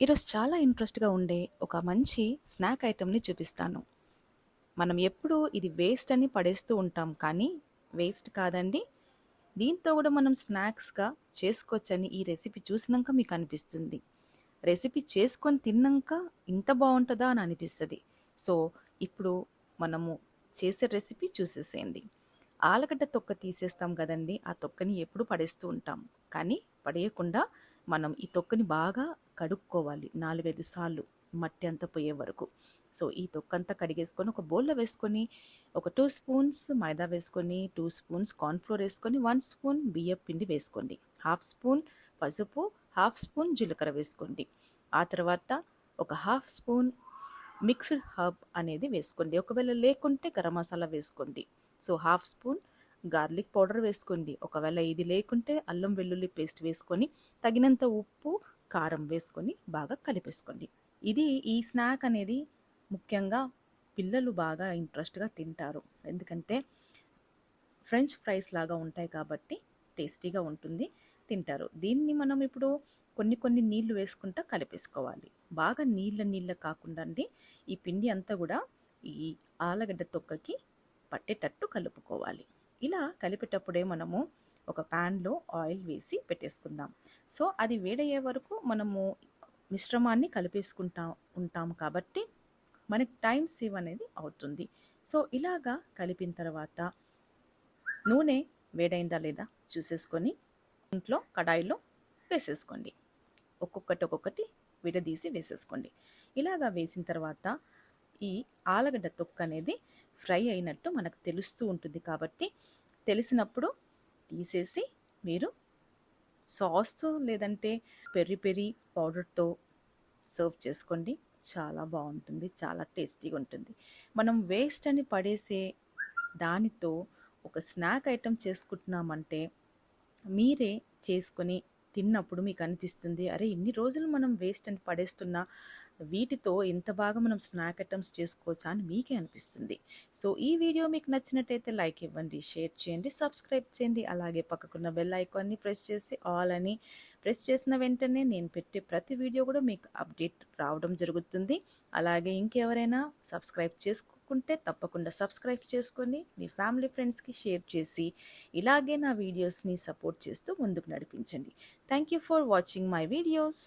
ఈరోజు చాలా ఇంట్రెస్ట్‌గా ఉండే ఒక మంచి స్నాక్ ఐటెంని చూపిస్తాను. మనం ఎప్పుడూ ఇది వేస్ట్ అని పడేస్తూ ఉంటాం. కానీ వేస్ట్ కాదండి. దీంతో కూడా మనం స్నాక్స్‌గా చేసుకోవచ్చని ఈ రెసిపీ చూసినాక మీకు అనిపిస్తుంది రెసిపీ చేసుకొని తిన్నాక ఇంత బాగుంటుందా అని అనిపిస్తుంది సో, ఇప్పుడు మనము చేసే రెసిపీ చూసేసేయండి. ఆలుగడ్డ తొక్క తీసేస్తాం కదండి ఆ తొక్కని ఎప్పుడు పడేస్తూ ఉంటాం. కానీ పడేయకుండా మనం ఈ తొక్కని బాగా కడుక్కోవాలి 4, 5 సార్లు మట్టి అంతా పోయే వరకు. సో, ఈ తొక్కంతా కడిగేసుకొని ఒక బౌల్‌లో వేసుకొని ఒక టూ స్పూన్స్ మైదా వేసుకొని, టూ స్పూన్స్ కార్న్ఫ్లోర్ వేసుకొని వన్ స్పూన్ బియ్యం పిండి వేసుకోండి. హాఫ్ స్పూన్ పసుపు, హాఫ్ స్పూన్ జీలకర్ర వేసుకోండి. ఆ తర్వాత ఒక హాఫ్ స్పూన్ మిక్స్డ్ హర్బ్ అనేది వేసుకోండి. ఒకవేళ లేకుంటే గరం మసాలా వేసుకోండి. So, half spoon garlic powder వేసుకోండి. ఒకవేళ ఇది లేకుంటే అల్లం వెల్లుల్లి పేస్ట్ వేసుకొని, తగినంత ఉప్పు, కారం వేసుకొని బాగా కలిపేసుకోండి. ఇది ఈ స్నాక్ అనేది ముఖ్యంగా పిల్లలు బాగా ఇంట్రెస్ట్‌గా తింటారు. ఎందుకంటే ఫ్రెంచ్ ఫ్రైస్ లాగా ఉంటాయి కాబట్టి టేస్టీగా ఉంటుంది. తింటారు. దీన్ని మనం ఇప్పుడు కొన్ని కొన్ని నీళ్ళు వేసుకుంటా కలిపేసుకోవాలి. బాగా నీళ్ళ నీళ్ళ కాకుండా అండి ఈ పిండి అంతా కూడా ఈ ఆలుగడ్డ తొక్కకి పట్టేటట్టు కలుపుకోవాలి. ఇలా కలిపేటప్పుడే మనము ఒక ప్యాన్లో ఆయిల్ వేసి పెట్టేసుకుందాం. సో, అది వేడయ్యే వరకు మనము మిశ్రమాన్ని కలిపేసుకుంటా ఉంటాం కాబట్టి మనకి టైం సేవ్ అనేది అవుతుంది. సో, ఇలాగా కలిపిన తర్వాత నూనె వేడైందా లేదా చూసేసుకొని ఇంట్లో కడాయిలో వేసేసుకోండి. ఒక్కొక్కటి ఒక్కొక్కటి విడదీసి వేసేసుకోండి. ఇలాగా వేసిన తర్వాత ఈ ఆలుగడ్డ తొక్క అనేది ఫ్రై అయినట్టు మనకు తెలుస్తూ ఉంటుంది కాబట్టి తెలిసినప్పుడు తీసేసి మీరు సాస్‌తో లేదంటే పెరి పెరి పౌడర్‌తో సర్వ్ చేసుకోండి. చాలా బాగుంటుంది చాలా టేస్టీగా ఉంటుంది. మనం వేస్ట్ అని పడేసే దానితో ఒక స్నాక్ ఐటెం చేసుకుంటున్నామంటే మీరే చేసుకొని తిన్నప్పుడు మీకు అనిపిస్తుంది అరే! ఇన్ని రోజులు మనం వేస్ట్ అని పడేస్తున్నా వీటితో ఇంత బాగా మనం స్నాక్ ఐటమ్స్ చేసుకోవచ్చా అని మీకే అనిపిస్తుంది. సో, ఈ వీడియో మీకు నచ్చినట్టయితే లైక్ ఇవ్వండి, షేర్ చేయండి, సబ్స్క్రైబ్ చేయండి. అలాగే పక్కకున్న బెల్ ఐకాన్‌ని ప్రెస్ చేసి ఆల్ అని ప్రెస్ చేసిన వెంటనే నేను పెట్టే ప్రతి వీడియో కూడా మీకు అప్డేట్ రావడం జరుగుతుంది. అలాగే ఇంకెవరైనా సబ్స్క్రైబ్ చేసుకుంటే తప్పకుండా సబ్స్క్రైబ్ చేసుకొని మీ ఫ్యామిలీ ఫ్రెండ్స్‌కి షేర్ చేసి ఇలాగే నా వీడియోస్‌ని సపోర్ట్ చేస్తూ ముందుకు నడిపించండి. Thank you for watching my videos.